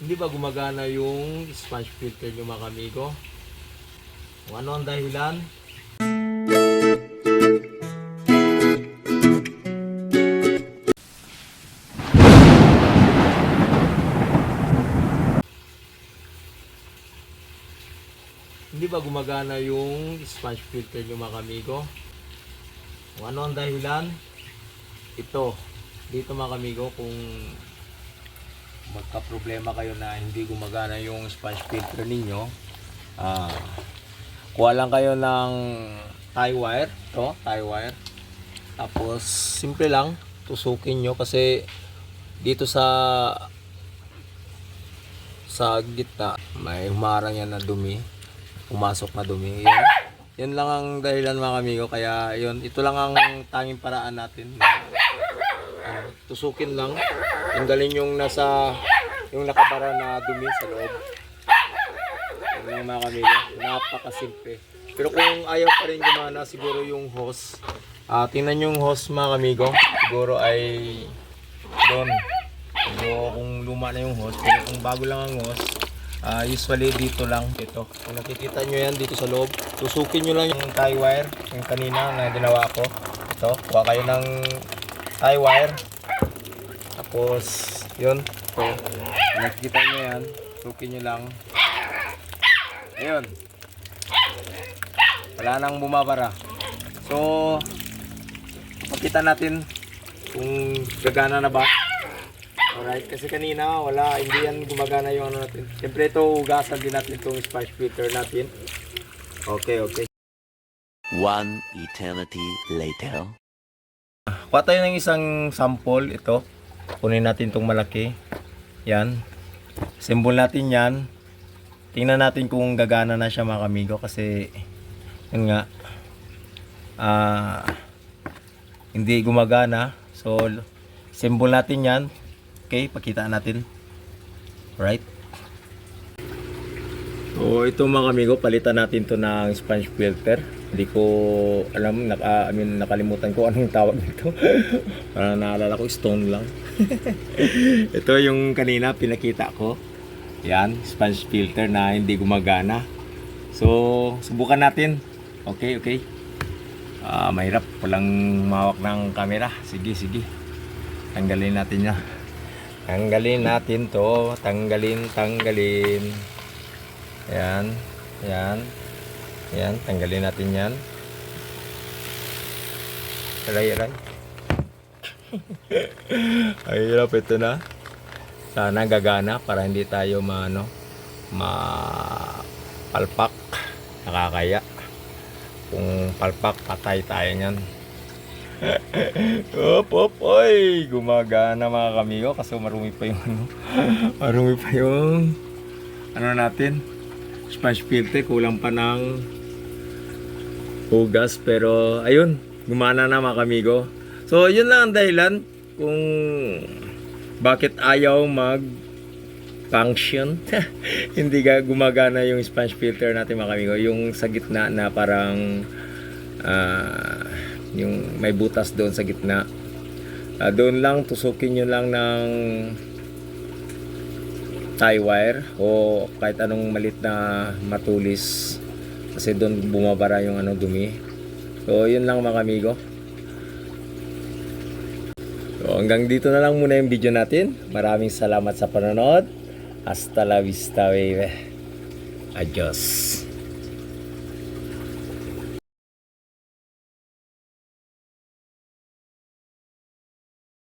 Hindi ba gumagana yung sponge filter nyo mga kamigo? Kung ano ang dahilan? Hindi ba gumagana yung sponge filter nyo mga kamigo? Kung ano ang dahilan? Ito. Dito mga kamigo, kung magka-problema kayo na hindi gumagana yung sponge filter ninyo, ah, kuha lang kayo ng tie wire, to, tie wire. Tapos, simple lang, tusukin nyo kasi dito sa sa gitna, may humarang yan na dumi. Pumasok na dumi. Yan. Yan lang ang dahilan mga kamigo. Kaya yun, ito lang ang tanging paraan natin. Ah, tusukin lang. Tanggalin yung nasa yung nakabara na dumi sa loob. Lang mga kamigo. Napakasimple. Pero kung ayaw pa rin gumana, siguro yung hose. Ah, tingnan yung hose mga kamigo. Siguro ay doon. So, kung luma na yung hose, pero kung bago lang ang hose, ah, usually dito lang, ito. Kung nakikita nyo yan dito sa loob, tusukin nyo lang yung tie wire, yung kanina na ginawa ko. Ito, kuha kayo ng tie wire. Tapos, yun. Ito, kung nakikita nyo yan, tusukin nyo lang. Ayun. Wala nang bumabara. So, makita natin kung gagana na ba. Alright, kasi kanina wala, hindi yan gumagana yung ano natin. Siyempre ito, hugasan din natin itong sponge filter natin. Okay, okay. One eternity later. Kuha tayo ng isang sample, ito. Kunin natin itong malaki. Yan. Symbol natin yan. Tingnan natin kung gagana na siya mga kamigo kasi yun nga ah hindi gumagana. So, symbol natin yan. Okay, pakita natin. Right? So, ito mga kamigo, palitan natin to ng sponge filter. Hindi ko alam, naka, I mean, nakalimutan ko anong tawag nito. Parang naalala ko, stone lang. ito yung kanina pinakita ko. Yan, sponge filter na hindi gumagana. So, subukan natin. Okay, okay. Ah, mahirap. Walang mawak ng camera. Sige, sige. Tanggalin natin niya. Tanggalin natin to. Tanggalin, tanggalin. Yan. Yan. Yan. Tanggalin natin yan. Aray, aray. Ay, hirap ito na. Sana gagana para hindi tayo maano mapalpak. Nakakaya. Kung palpak, patay tayo niyan. op, op, oy! Gumagana mga kamigo kasi marumi pa yung ano. marumi pa yung ano natin. Sponge filter. Kulang pa ng hugas. Pero ayun, gumana na mga kamigo. So, yun lang ang dahilan kung bakit ayaw mag function. Hindi ga gumagana yung sponge filter natin mga kamigo. Yung sa gitna na parang ah, yung may butas doon sa gitna. Ah, doon lang tusukin nyo lang ng tie wire o kahit anong malit na matulis kasi doon bumabara yung ano dumi. So yun lang mga kamigo. So hanggang dito na lang muna yung video natin. Maraming salamat sa panonood. Hasta la vista baby. Adios.